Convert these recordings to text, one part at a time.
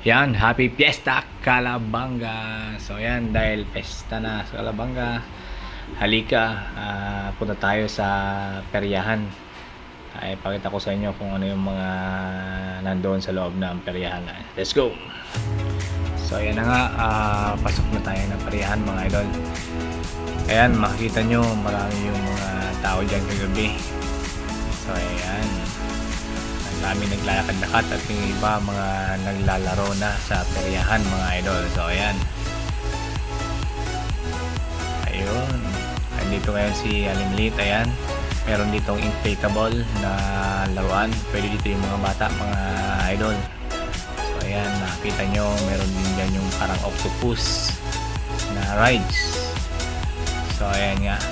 Yan, happy fiesta Calabanga. So yan, dahil pesta na sa Calabanga, halika, ah, punta tayo sa peryahan. Ay, pakita ko sa inyo kung ano yung mga nandoon sa loob ng peryahan. Let's go! So ayan na nga, ah, pasok na tayo ng peryahan mga idol. Ayan, makikita nyo, marami yung mga tao dyan kagabi. So ayan, dami naglalakad-lakad at yung iba mga naglalaro na sa peryahan mga idol. So ayan. Ayun. Andito ngayon si Alimlit. Ayan. Meron ditong inflatable na laruan. Pwede dito yung mga bata, mga idol. So ayan, nakita nyo, meron din dyan yung parang octopus na rides. So ayan nga.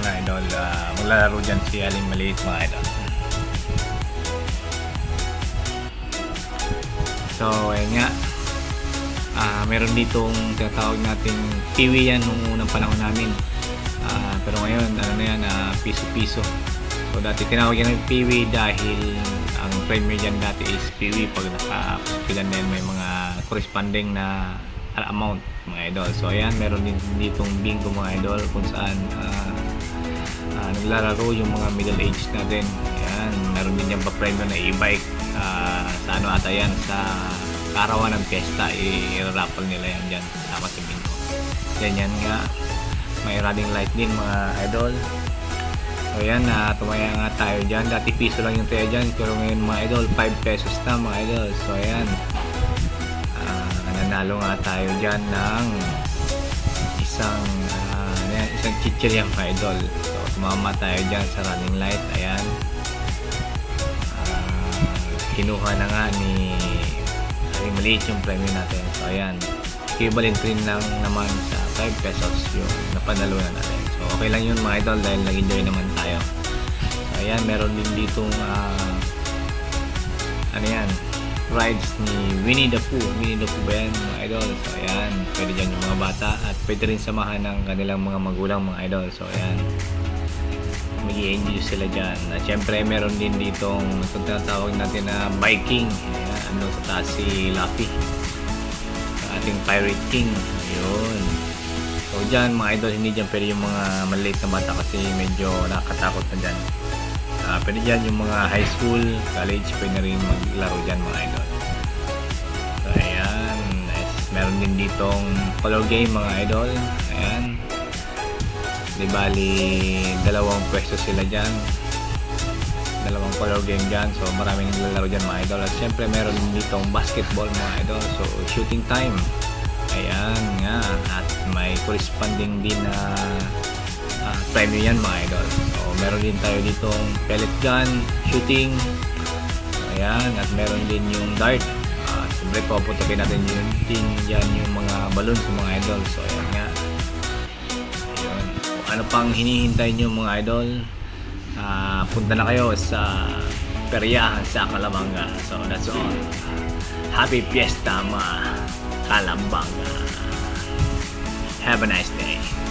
Mga idol, ah, maglalaro dyan si Aling mga idol. So, ayan nga. Ah, meron ditong tinatawag natin piwi yan nung unang panahon namin. Ah, pero ngayon, ano na yan, ah, piso-piso. So, dati tinawag yan ng piwi dahil ang premier dyan dati is piwi pag nakapilan na yan may mga corresponding na amount mga idol. So, ayan, meron din ditong bingo mga idol kung saan ah, ah, naglalaro yung mga middle age natin. Ayan, meron din yung pa-premyo na e-bike. Ah, sa ano ata yan, sa karawan ng pesta, i-raffle nila yan dyan sa bingo. Yan yan nga, may running light din mga idol. So yan, na tumaya nga tayo dyan. Dati piso lang yung tayo dyan, pero ngayon mga idol, 5 pesos na mga idol. So ayan, ah, nanalo nga tayo dyan ng isang yan, isang chichirya mga idol. So tumama tayo dyan sa running light. Ayan. Kinuha na nga ni ay maliit yung premium natin. So ayan. Equivalent rin lang naman sa 5 pesos yung napanalunan natin. So okay lang yun mga idol dahil nag-enjoy naman tayo. So ayan, meron din ditong ah, ano yan, rides ni Winnie the Pooh. Winnie the Pooh ba yan, mga idol? So, ayan. Pwede dyan yung mga bata at pwede rin samahan ng kanilang mga magulang, mga idol. So, ayan. Mag enjoy sila dyan. At syempre, meron din ditong itong tinatawag natin na biking. Ayan, ano sa taas si Luffy. Ating Pirate King. Ayun. So, dyan, mga idol, hindi dyan pwede yung mga maliit na bata kasi medyo nakakatakot na dyan. Ah, pwede dyan yung mga high school, college, pwede rin maglaro dyan mga idol. So, ayan. Meron din ditong color game mga idol. Ayan. Di bali, dalawang pwesto sila dyan. Dalawang color game dyan. So, maraming naglalaro dyan mga idol. At syempre, meron ditong basketball mga idol. So, shooting time. Ayan nga. At may corresponding din na uh, premyo yan mga idol. So, meron din tayo ditong pellet gun, shooting. Ayan, at meron din yung dart. Uh, Siyempre, paputukin natin yun din dyan yung mga balloons mga idol. So, ayan nga. Ano pang hinihintay nyo mga idol, ah, punta na kayo sa peryahan sa Calabanga. So, that's all. Happy Fiesta mga Calabanga. Have a nice day.